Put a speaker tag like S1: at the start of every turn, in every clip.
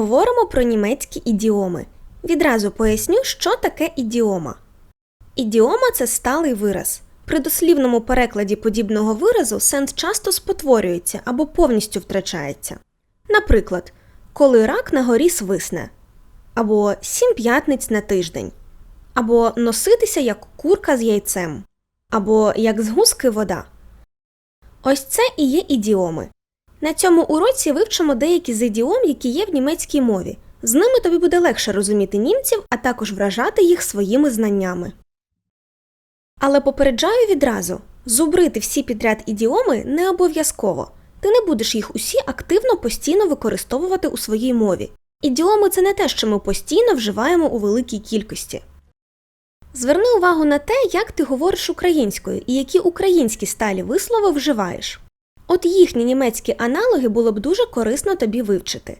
S1: Поговоримо про німецькі ідіоми. Відразу поясню, що таке ідіома. Ідіома це сталий вираз. При дослівному перекладі подібного виразу сенс часто спотворюється або повністю втрачається. Наприклад, коли рак на горі свисне, або сім п'ятниць на тиждень, або носитися як курка з яйцем, або як з гуски вода. Ось це і є ідіоми. На цьому уроці вивчимо деякі з ідіом, які є в німецькій мові. З ними тобі буде легше розуміти німців, а також вражати їх своїми знаннями. Але попереджаю відразу зубрити всі підряд ідіоми не обов'язково. Ти не будеш їх усі активно постійно використовувати у своїй мові. Ідіоми це не те, що ми постійно вживаємо у великій кількості. Зверни увагу на те, як ти говориш українською і які українські сталі вислови вживаєш. От їхні німецькі аналоги було б дуже корисно тобі вивчити.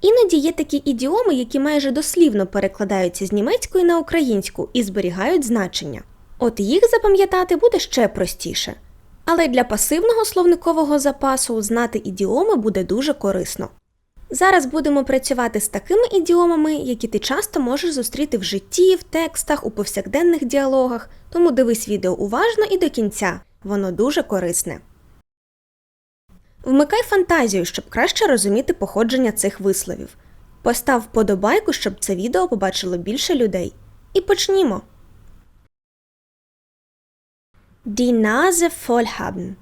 S1: Іноді є такі ідіоми, які майже дослівно перекладаються з німецької на українську і зберігають значення. От їх запам'ятати буде ще простіше. Але для пасивного словникового запасу знати ідіоми буде дуже корисно. Зараз будемо працювати з такими ідіомами, які ти часто можеш зустріти в житті, в текстах, у повсякденних діалогах, тому дивись відео уважно і до кінця, воно дуже корисне. Вмикай фантазію, щоб краще розуміти походження цих висловів. Постав вподобайку, щоб це відео побачило більше людей. І почнімо. Die Nase voll haben.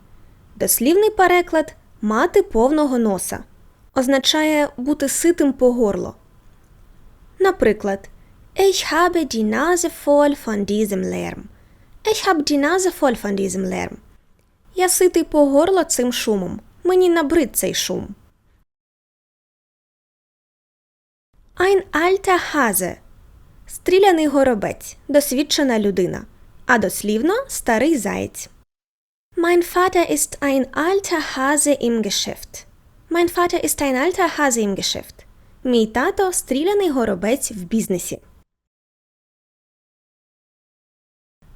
S1: Дослівний переклад мати повного носа означає бути ситим по горло. Наприклад, Ich habe die Nase voll von diesem Lärm. Ich habe die Nase voll von diesem Lärm. Я ситий по горло цим шумом. Мені набрид цей шум. Ein alter Hase. Стріляний горобець. Досвідчена людина. А дослівно старий заєць. Mein Vater ist ein alter Hase im Geschäft. Mein Vater ist ein alter Hase im Geschäft. Мій тато стріляний горобець в бізнесі.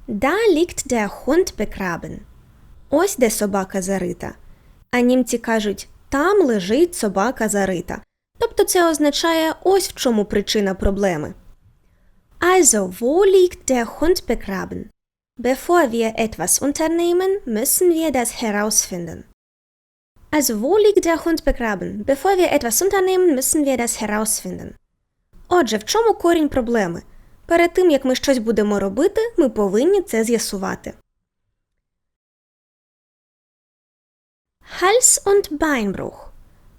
S1: Da liegt der Hund begraben. Ось де собака зарита. А німці кажуть там лежить собака зарита. Тобто це означає ось в чому причина проблеми. Also, wo liegt der Hund begraben? Bevor wir etwas unternehmen, müssen wir das herausfinden. Also, wo liegt der Hund begraben? Bevor wir etwas unternehmen, müssen wir das herausfinden. Отже, в чому корінь проблеми? Перед тим, як ми щось будемо робити, ми повинні це з'ясувати. Hals- und Beinbruch.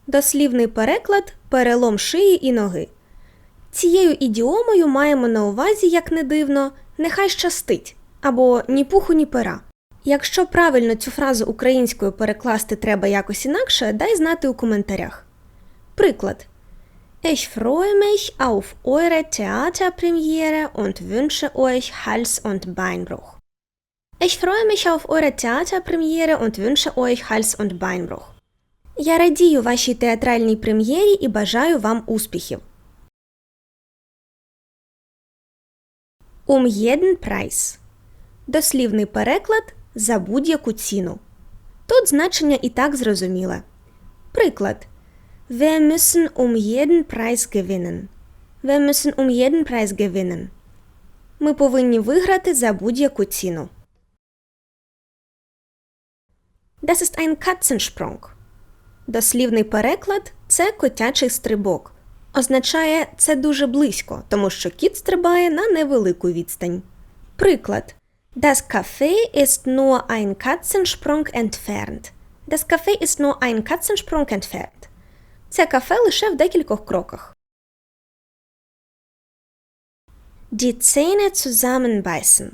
S1: Дослівний переклад перелом шиї і ноги. Цією ідіомою маємо на увазі, як не дивно, нехай щастить або ні пуху, ні пера. Якщо правильно цю фразу українською перекласти треба якось інакше, дай знати у коментарях. Приклад. Ich freue mich auf eure Theaterpremiere und wünsche euch Hals- und Beinbruch. Ich freue mich auf eure Theaterpremiere und wünsche euch Hals- und Beinbruch. Я радію вашій театральній прем'єрі і бажаю вам успіхів. Um jeden Preis. Дослівний переклад за будь-яку ціну. Тут значення і так зрозуміле. Приклад. Wir müssen um jeden Preis gewinnen. Wir müssen um jeden Preis gewinnen. Ми повинні виграти за будь-яку ціну. Das ist ein Katzensprung. Дослівний переклад це котячий стрибок. Означає це дуже близько, тому що кіт стрибає на невелику відстань. Приклад. Das Café ist nur ein Katzensprung entfernt. Das Café ist nur ein Katzensprung entfernt. Це кафе лише в декількох кроках. Die Zähne zusammenbeißen.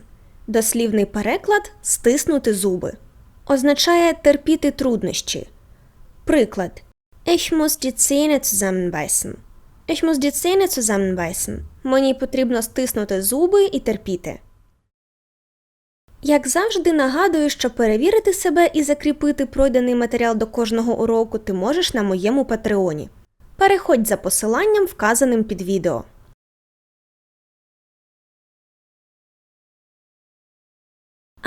S1: Дослівний переклад стиснути зуби. Означає терпіти труднощі. Приклад. Ich muss die Zähne zusammenbeißen. Ich muss die Zähne zusammenbeißen. Мені потрібно стиснути зуби і терпіти. Як завжди, нагадую, що перевірити себе і закріпити пройдений матеріал до кожного уроку ти можеш на моєму патреоні. Переходь за посиланням, вказаним під відео.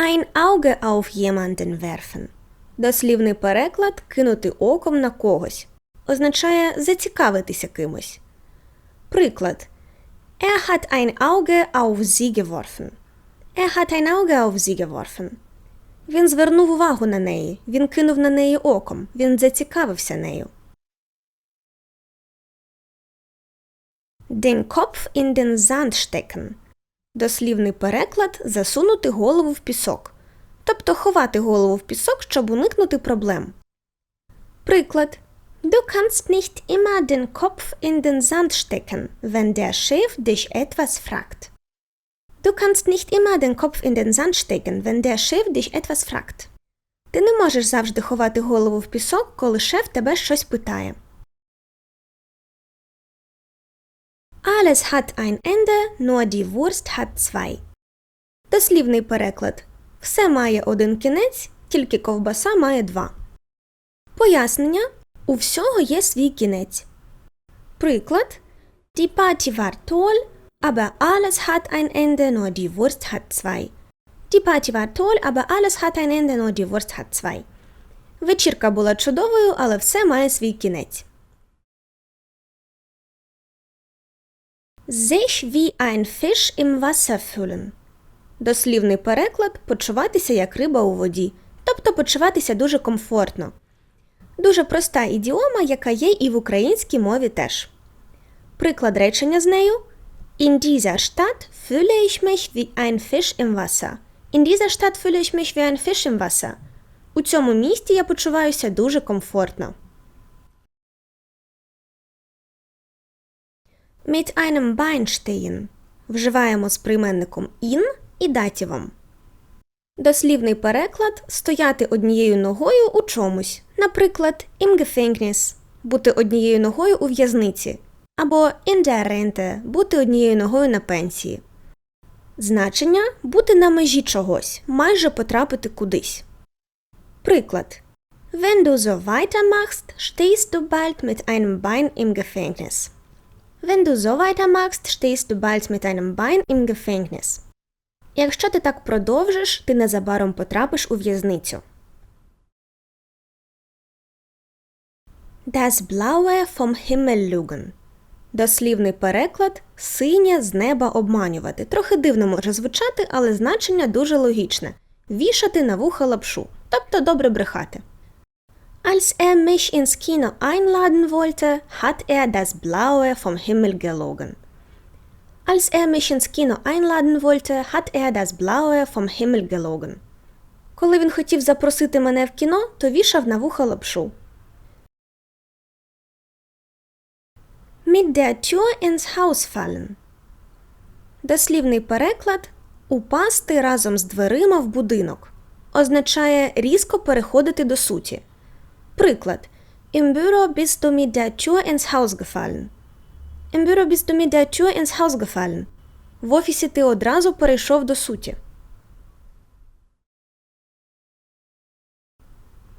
S1: Ein Auge auf jemanden werfen. Дослівний переклад кинути оком на когось. Означає зацікавитися кимось. Приклад. Er hat ein Auge auf sie geworfen. Er hat ein Auge auf sie geworfen. Він звернув увагу на неї. Він кинув на неї оком. Він зацікавився нею. Den Kopf in den Sand stecken. Дослівний переклад засунути голову в пісок. Тобто ховати голову в пісок, щоб уникнути проблем. Приклад. Du kannst nicht immer den Kopf in den Sand stecken, wenn der Chef dich etwas fragt. Du kannst nicht immer den Kopf in den Sand stecken, wenn der Chef dich etwas fragt. Ти не можеш завжди ховати голову в пісок, коли шеф тебе щось питає. Alles hat ein Ende, nur die Wurst hat zwei. Дослівний переклад. Все має один кінець, тільки ковбаса має два. Пояснення. У всього є свій кінець. Приклад. Die Party war toll, aber alles hat ein Ende, nur die Wurst hat zwei. Die Party war toll, aber alles hat ein Ende, nur die Wurst hat zwei. Вечірка була чудовою, але все має свій кінець. Sich wie ein Fisch im Wasser fühlen. Дослівний переклад почуватися як риба у воді, тобто почуватися дуже комфортно. Дуже проста ідіома, яка є і в українській мові теж. Приклад речення з нею In dieser Stadt fühle ich mich wie ein Fisch im Wasser. In dieser Stadt fühle ich mich wie ein Fisch im Wasser. У цьому місті я почуваюся дуже комфортно. Mit einem Beinstehen. Вживаємо з прийменником in і датівом. Дослівний переклад стояти однією ногою у чомусь, наприклад, im Gefängnis – бути однією ногою у в'язниці, або in der Rente – бути однією ногою на пенсії. Значення бути на межі чогось, майже потрапити кудись. Приклад. Wenn du so weitermachst, stehst du bald mit einem Bein im Gefängnis. Wenn du so weitermachst, stehst du bald mit einem Bein im Gefängnis. Якщо ти так продовжиш, ти незабаром потрапиш у в'язницю. Das Blaue vom Himmel lügen. Дослівний переклад синє з неба обманювати. Трохи дивно може звучати, але значення дуже логічне вішати на вуха лапшу, тобто добре брехати. Als er mich ins Kino einladen wollte, hat er das Blaue vom Himmel gelogen. Als er mich ins Kino einladen wollte, hat er das Blaue vom Himmel gelogen. Коли він хотів запросити мене в кіно, то вішав на вуха лапшу. Mit der Tür ins Haus fallen. Дослівний переклад упасти разом з дверима в будинок означає різко переходити до суті. Приклад Im Büro bist du mit der Tür ins Haus gefallen. Im Büro bist du mit der Tür ins Haus gefallen. В офісі ти одразу перейшов до суті.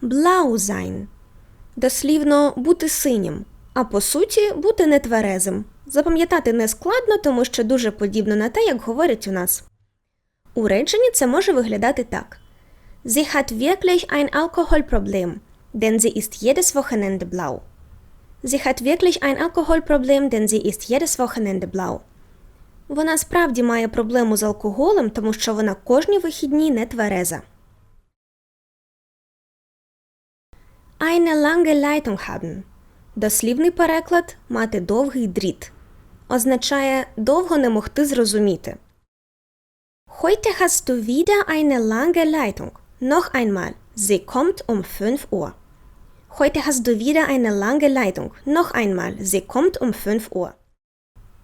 S1: Blau sein. Дослівно бути синім, а по суті бути нетверезим. Запам'ятати не складно, тому що дуже подібно на те, як говорять у нас. У реченні це може виглядати так. Sie hat wirklich ein Alkoholproblem, denn sie ist jedes Wochenende blau. Sie hat wirklich ein Alkoholproblem, denn sie ist jedes Wochenende blau. Вона справді має проблему з алкоголем, тому що вона кожні вихідні не твереза. Eine lange Leitung haben. Дослівний переклад мати довгий дріт. Означає довго не могти зрозуміти. Heute hast du wieder eine lange Leitung. Noch einmal. Sie kommt um 5 Uhr. Heute hast du wieder eine lange Leitung. Noch einmal. Sie kommt um 5 Uhr.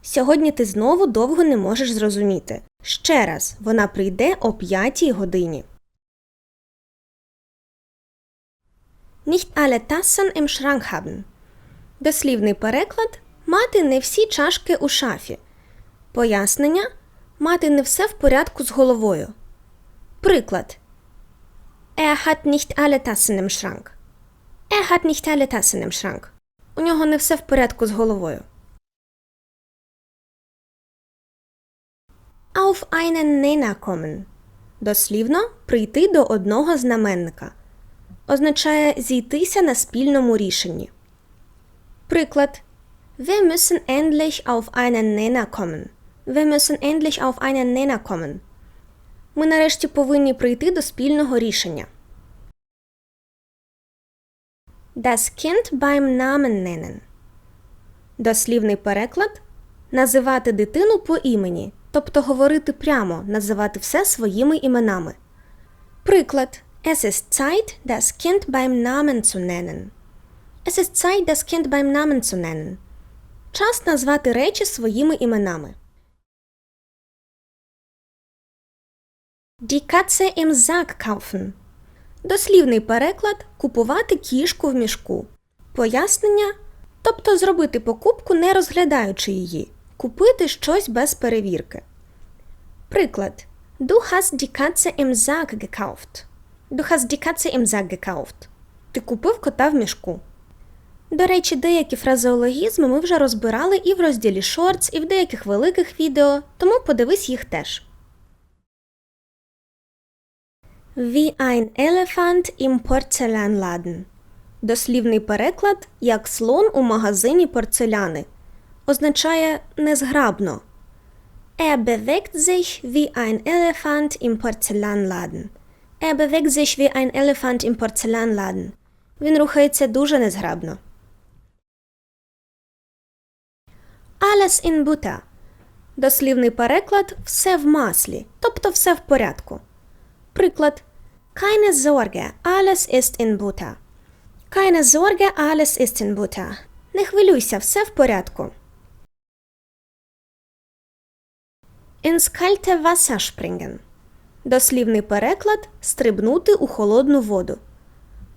S1: Сьогодні ти знову довго не можеш зрозуміти. Ще раз, вона прийде о 5 годині. Nicht alle Tassen im Schrank haben. Дослівний переклад мати не всі чашки у шафі. Пояснення мати не все в порядку з головою. Приклад. Er hat nicht alle Tassen im Schrank. Er hat nicht alle. У нього не все в порядку з головою. Auf einen Nenner kommen. Дослівно прийти до одного знаменника. Означає зійтися на спільному рішенні. Приклад. Wir müssen endlich auf einen Nenner kommen. Wir müssen endlich auf einen Nenner kommen. Ми нарешті повинні прийти до спільного рішення. Das Kind beim Namen nennen. Дослівний переклад називати дитину по імені, тобто говорити прямо, називати все своїми іменами. Приклад Es ist Zeit, das Kind beim Namen zu nennen. Es ist Zeit, das Kind beim Namen zu nennen. Час назвати речі своїми іменами. Die Katze im Sack kaufen. Дослівний переклад купувати кішку в мішку. Пояснення тобто зробити покупку, не розглядаючи її, купити щось без перевірки. Приклад Du hast die Katze im Sack gekauft. Du hast die Katze im Sack gekauft. Ти купив кота в мішку. До речі, деякі фразеологізми ми вже розбирали і в розділі Shorts, і в деяких великих відео, тому подивись їх теж. Wie ein Elefant im Porzellanladen. Дослівний переклад як слон у магазині порцеляни. Означає незграбно. Er bewegt sich wie ein Elefant im Porzellanladen. Er bewegt sich wie ein Elefant im Porzellanladen. Він рухається дуже незграбно. Alles in Butter. Дослівний переклад все в маслі, тобто все в порядку. Приклад Keine Sorge, alles ist in Butter. Keine Sorge, alles ist in Butter. Не хвилюйся, все в порядку. Ins kalte Wasser springen. Дослівний переклад стрибнути у холодну воду.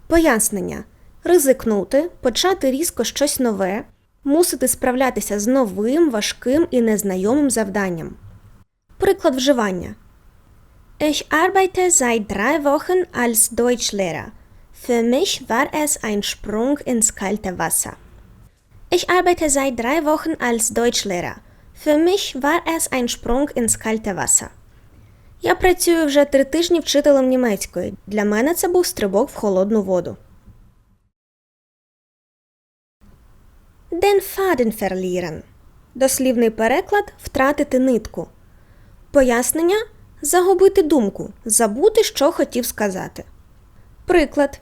S1: Пояснення ризикнути, почати різко щось нове, мусити справлятися з новим, важким і незнайомим завданням. Приклад вживання. Ich arbeite seit drei Wochen als Deutschlehrer. Für mich war es ein Sprung ins kalte Wasser. Ich arbeite seit drei Wochen als Deutschlehrer. Für mich war es ein Sprung ins kalte Wasser. Я працюю вже три тижні вчителем німецької. Для мене це був стрибок в холодну воду. Den Faden verlieren. Дослівний переклад втратити нитку. Пояснення загубити думку, забути, що хотів сказати. Приклад.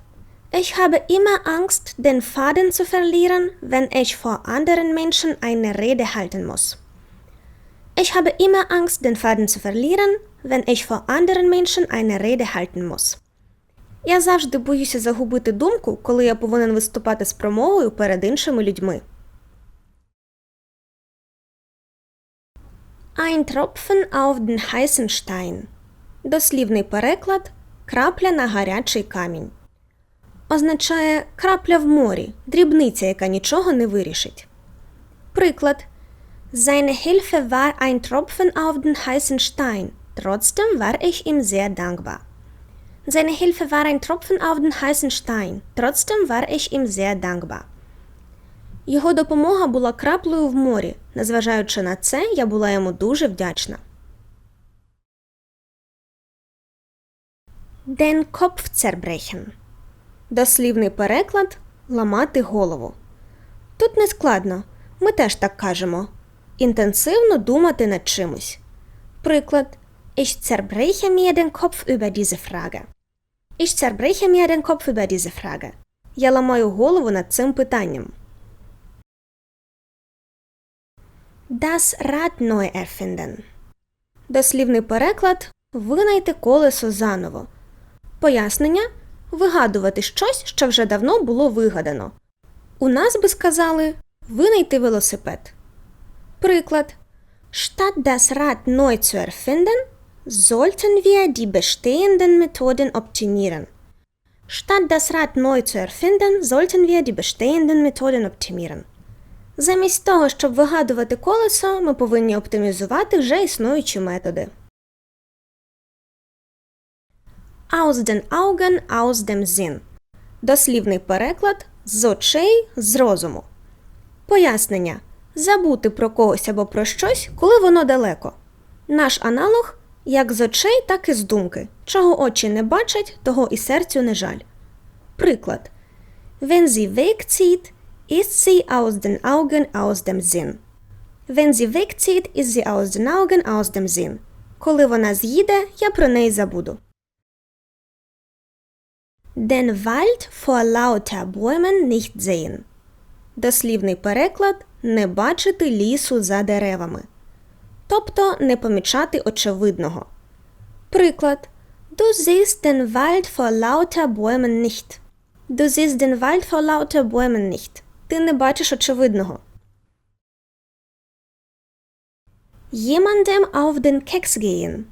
S1: Ich habe immer Angst, den Faden zu verlieren, wenn ich vor anderen Menschen eine Rede halten muss. Ich habe immer Angst, den Faden zu verlieren, wenn ich vor anderen Menschen eine Rede halten muss. Я завжди боюся загубити думку, коли я повинен виступати з промовою перед іншими людьми. Ein Tropfen auf den heißen Stein. Дослівний переклад крапля на гарячий камінь. Означає крапля в морі, дрібниця, яка нічого не вирішить. Приклад. Seine Hilfe war ein Tropfen auf den heißen Stein. Trotzdem war ich ihm sehr dankbar. Seine Hilfe war ein Tropfen auf den heißen Stein. Trotzdem war ich ihm sehr dankbar. Його допомога була краплею в морі. Незважаючи на це, я була йому дуже вдячна. Den Kopf zerbrechen. Дослівний переклад ламати голову. Тут не складно. Ми теж так кажемо. Інтенсивно думати над чимось. Приклад Ich zerbreche mir den Kopf über diese Frage. Ich zerbreche mir den Kopf über diese Frage. Я ламаю голову над цим питанням. Das Rad neu erfinden. Дослівний переклад винайти колесо заново. Пояснення вигадувати щось, що вже давно було вигадано. У нас би сказали винайти велосипед. Приклад. Statt das Rad neu zu erfinden, sollten wir die bestehenden Methoden optimieren. Statt das Rad neu zu erfinden, sollten wir die bestehenden Methoden optimieren. Замість того, щоб вигадувати колесо, ми повинні оптимізувати вже існуючі методи. Aus den Augen, aus dem Sinn. Дослівний переклад з очей з розуму. Пояснення забути про когось або про щось, коли воно далеко. Наш аналог як з очей, так і з думки. Чого очі не бачать, того і серцю не жаль. Приклад. Wenn sie wegzieht, ist sie aus den Augen, aus dem Sinn. Wenn sie wegzieht, ist sie aus den Augen, aus dem Sinn. Коли вона з'їде, я про неї забуду. Den Wald vor lauter Bäumen nicht sehen. Дослівний переклад не бачити лісу за деревами. Тобто не помічати очевидного. Приклад. Du siehst den Wald vor lauter Bäumen nicht. Du siehst den Wald vor lauter Bäumen nicht. Ти не бачиш очевидного. Jemandem auf den Keks gehen.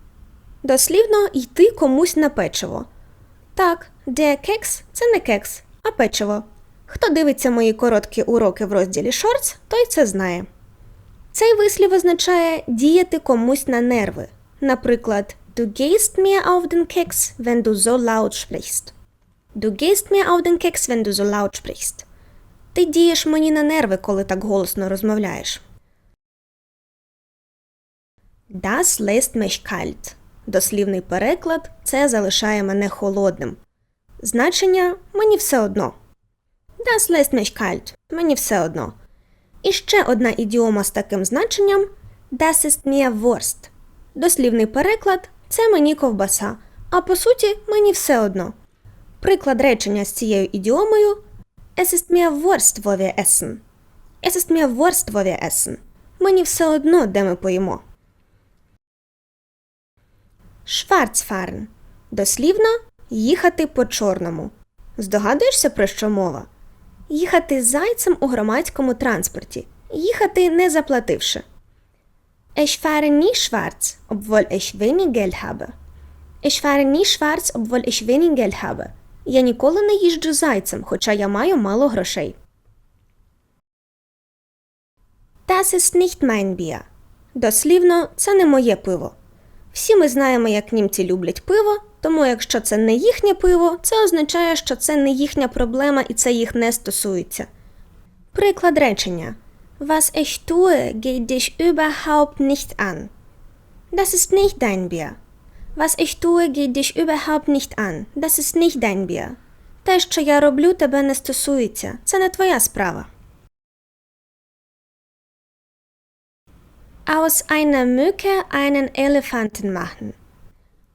S1: Дослівно йти комусь на печиво. Так, der Keks – це не кекс, а печиво. Хто дивиться мої короткі уроки в розділі Shorts, той це знає. Цей вислів означає діяти комусь на нерви. Наприклад, Du gehst mir auf den Keks, wenn du so laut sprichst. Du gehst mir auf den Keks, wenn du so laut sprichst. Ти дієш мені на нерви, коли так голосно розмовляєш. Das lässt mich kalt. Дослівний переклад це залишає мене холодним. Значення мені все одно. Das lässt mich kalt. Мені все одно. І ще одна ідіома з таким значенням Das ist mir Wurst. Дослівний переклад це мені ковбаса, а по суті мені все одно. Приклад речення з цією ідіомою Es ist mir Wurst, wo wir essen. Es ist mir Wurst, wo wir essen. Мені все одно, де ми поїмо. Schwarzfahren. Дослівно їхати по чорному. Здогадуєшся, про що мова? Їхати зайцем у громадському транспорті. Їхати не заплативши. Ich fahre nie schwarz, obwohl ich wenig Geld habe. Ich fahre nie schwarz, obwohl ich wenig Geld habe. Я ніколи не їжджу зайцем, хоча я маю мало грошей. Das ist nicht mein Bier. Дослівно, це не моє пиво. Всі ми знаємо, як німці люблять пиво, тому якщо це не їхнє пиво, це означає, що це не їхня проблема і це їх не стосується. Приклад речення Was ich tue, geht dich überhaupt nicht an. Das ist nicht dein Bier. Was ich tue, geht dich überhaupt nicht an. Das ist nicht dein Bier. Те, що я роблю, тебе не стосується. Це не твоя справа. Aus einer Mücke einen Elefanten machen.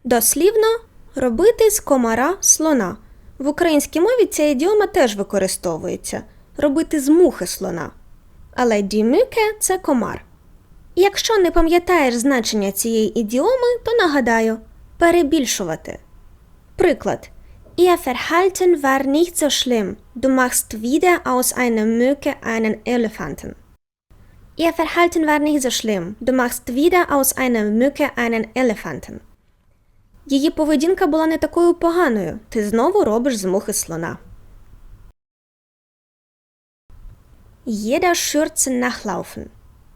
S1: Дослівно робити з комара слона. В українській мові ця ідіома теж використовується робити з мухи слона. Але дімюке це комар. Якщо не пам'ятаєш значення цієї ідіоми, то нагадаю перебільшувати. Приклад. Ihr Verhalten war nicht so schlimm. Du machst wieder aus einer Mücke einen Elefanten. Ihr Verhalten war nicht so schlimm. Du machst wieder aus einer Mücke einen Elefanten. Її поведінка була не такою поганою. Ти знову робиш з мухи слона. Jeder Schürzen nachlaufen.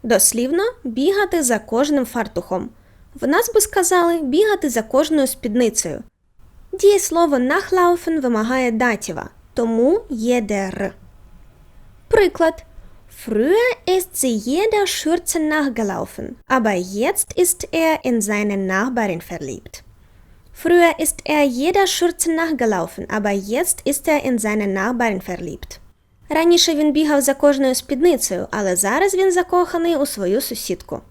S1: Дослівно бігати за кожним фартухом. В нас би сказали бігати за кожною спідницею. Дієслово nachlaufen вимагає датіва, тому jeder. Приклад. Früher ist sie jeder Schürzen nachgelaufen, aber jetzt ist er in seine Nachbarin verliebt. Früher ist er jeder Schürzen nachgelaufen, aber jetzt ist er in seine Nachbarin verliebt. Раніше він бігав за кожною спідницею, але зараз він закоханий у свою сусідку.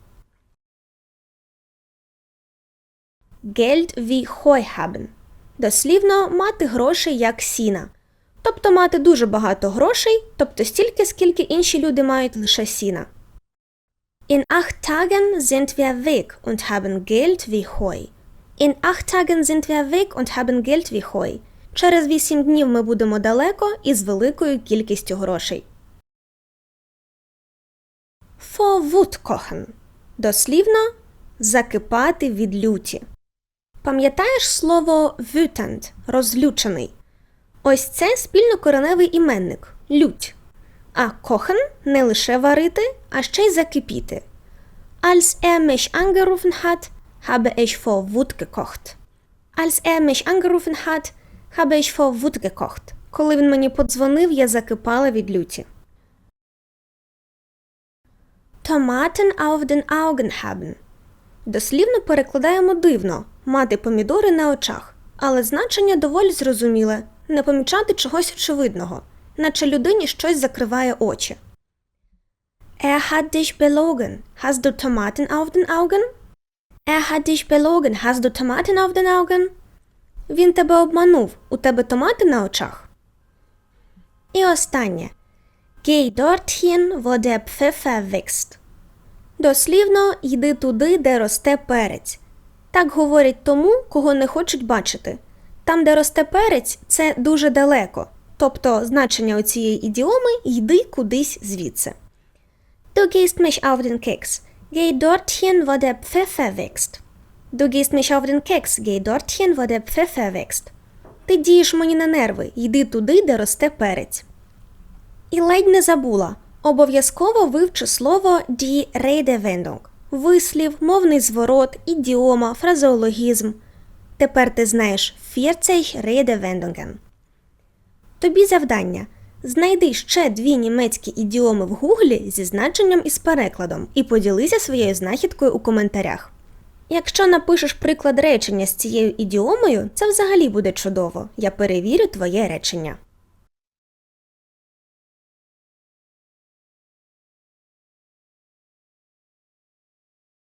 S1: Geld wie Heu haben. Дослівно мати гроші як сіна. Тобто мати дуже багато грошей, тобто стільки, скільки інші люди мають лише сіна. In acht Tagen sind wir weg und haben Geld wie Heu. In acht Tagen sind wir weg und haben Geld wie Heu. Через вісім днів ми будемо далеко і з великою кількістю грошей. Vor Wut kochen. Дослівно закипати від люті. Пам'ятаєш слово wütend – розлючений? Ось це спільнокореневий іменник лють. А kochen – не лише варити, а ще й закипіти. Als er mich angerufen hat, habe ich vor Wut gekocht. Als er mich angerufen hat, habe ich vor Wut gekocht. Коли він мені подзвонив, я закипала від люті. Tomaten auf den Augen haben. Дослівно перекладаємо дивно мати помідори на очах, але значення доволі зрозуміле не помічати чогось очевидного. наче людині щось закриває очі. Er hat dich belogen. Hast du Tomaten auf den Augen? Er hat dich belogen. Hast du Tomaten auf den Augen? Він тебе обманув. У тебе томати на очах? І останнє. Geh dorthin, wo der Pfeffer wächst. Дослівно йди туди, де росте перець. Так говорять тому, кого не хочуть бачити. Там, де росте перець, це дуже далеко. Тобто значення оцієї ідіоми йди кудись звідси. Du gehst mich auf den Keks. Geh dorthin, wo der Pfeffer wächst. Du gehst mich auf den Keks. Geh dorthin, wo der Pfeffer wächst. Ти дієш мені на нерви. Йди туди, де росте перець. І ледь не забула. Обов'язково вивчи слово die Redewendung. Вислів, мовний зворот, ідіома, фразеологізм. Тепер ти знаєш 40 Redewendungen. Тобі завдання. Знайди ще дві німецькі ідіоми в гуглі зі значенням і з перекладом і поділися своєю знахідкою у коментарях. Якщо напишеш приклад речення з цією ідіомою, це взагалі буде чудово. Я перевірю твоє речення.